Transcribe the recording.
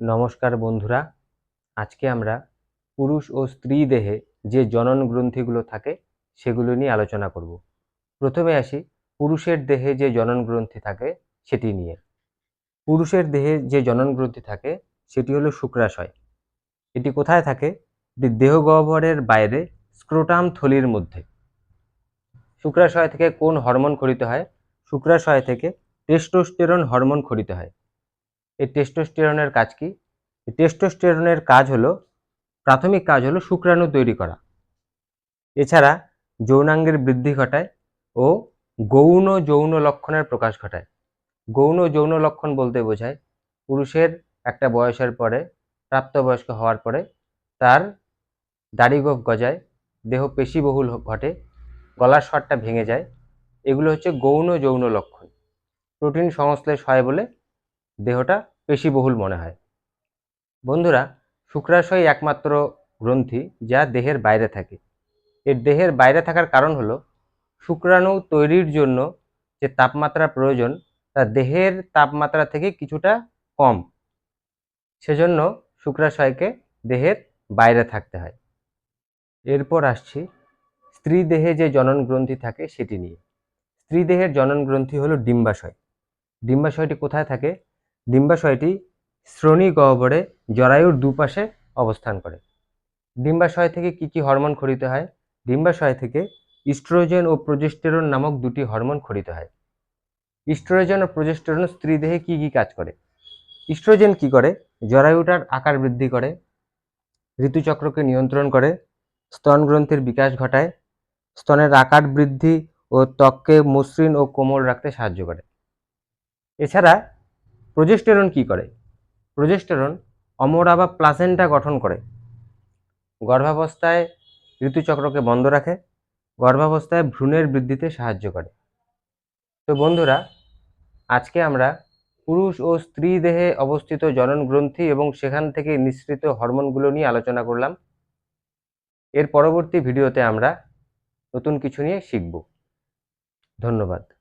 নমস্কার বন্ধুরা, আজকে আমরা পুরুষ ও স্ত্রী দেহে যে জনন গ্রন্থিগুলো থাকে সেগুলো নিয়ে আলোচনা করব। প্রথমে আসি পুরুষের দেহে যে জনন গ্রন্থি থাকে সেটি নিয়ে। পুরুষের দেহে যে জনন গ্রন্থি থাকে সেটি হলো শুক্রাশয়। এটি কোথায় থাকে? এটি দেহ বাইরে স্ক্রোটাম থলির মধ্যে। শুক্রাশয় থেকে কোন হরমোন খরিত হয়? শুক্রাশয় থেকে টেস্টোস্টেরন হরমোন খরিত হয়। এই টেস্টোস্টেরনের কাজ কি? টেস্টোস্টেরনের কাজ হলো, প্রাথমিক কাজ হলো শুক্রাণু তৈরি করা। এছাড়া যৌনাঙ্গের বৃদ্ধি ঘটায় ও গৌণ যৌন লক্ষণের প্রকাশ ঘটায়। গৌণ যৌন লক্ষণ বলতে বোঝায় পুরুষের একটা বয়সের পরে, প্রাপ্তবয়স্ক হওয়ার পরে তার দাড়ি গোফ গজায়, দেহ পেশিবহুল ঘটে, গলার স্বরটা ভেঙে যায়। এগুলো হচ্ছে গৌণ যৌন লক্ষণ। প্রোটিন সংশ্লেষ হয় বলে দেহটা পেশিবহুল মনে হয়। বন্ধুরা, শুক্রাশয় একমাত্র গ্রন্থি যা দেহের বাইরে থাকে। এর দেহের বাইরে থাকার কারণ হলো, শুক্রাণু তৈরির জন্য যে তাপমাত্রা প্রয়োজন, তা দেহের তাপমাত্রা থেকে কিছুটা কম। সেজন্য শুক্রাশয়কে দেহের বাইরে থাকতে হয়। এরপর আসছি স্ত্রী দেহে যে জনন গ্রন্থি থাকে সেটি নিয়ে। স্ত্রী দেহের জনন গ্রন্থি হলো ডিম্বাশয়। ডিম্বাশয়টি কোথায় থাকে? ডিম্বাশয়টি শ্রোণী গহ্বরে জরায়ুর দুপাশে অবস্থান করে। ডিম্বাশয় থেকে কি কি হরমোন খরিত হয়? ডিম্বাশয় থেকে ইস্ট্রোজেন ও প্রজেস্টেরন নামক দুটি হরমোন খরিত হয়। ইস্ট্রোজেন ও প্রজেস্টেরন স্ত্রী দেহে কি কি কাজ করে? ইস্ট্রোজেন কি করে? জরায়ুটার আকার বৃদ্ধি করে, ঋতুচক্রকে নিয়ন্ত্রণ করে, স্তন গ্রন্থির বিকাশ ঘটায়, স্তনের আকার বৃদ্ধি ও ত্বককে মসৃণ ও কোমল রাখতে সাহায্য করে। এছাড়া প্রজেস্টেরন কি করে? প্রজেস্টেরন অমরা বা প্লাসেন্টা গঠন করে। গর্ভাবস্থায় ঋতুচক্রকে বন্ধ রাখে, গর্ভাবস্থায় ভ্রূণের বৃদ্ধিতে সাহায্য করে। তো বন্ধুরা, আজকে আমরা পুরুষ ও স্ত্রী দেহে অবস্থিত জনন গ্রন্থি এবং সেখান থেকে নিঃসৃত হরমোনগুলো নিয়ে আলোচনা করলাম। এর পরবর্তী ভিডিওতে আমরা নতুন কিছু নিয়ে শিখব। ধন্যবাদ।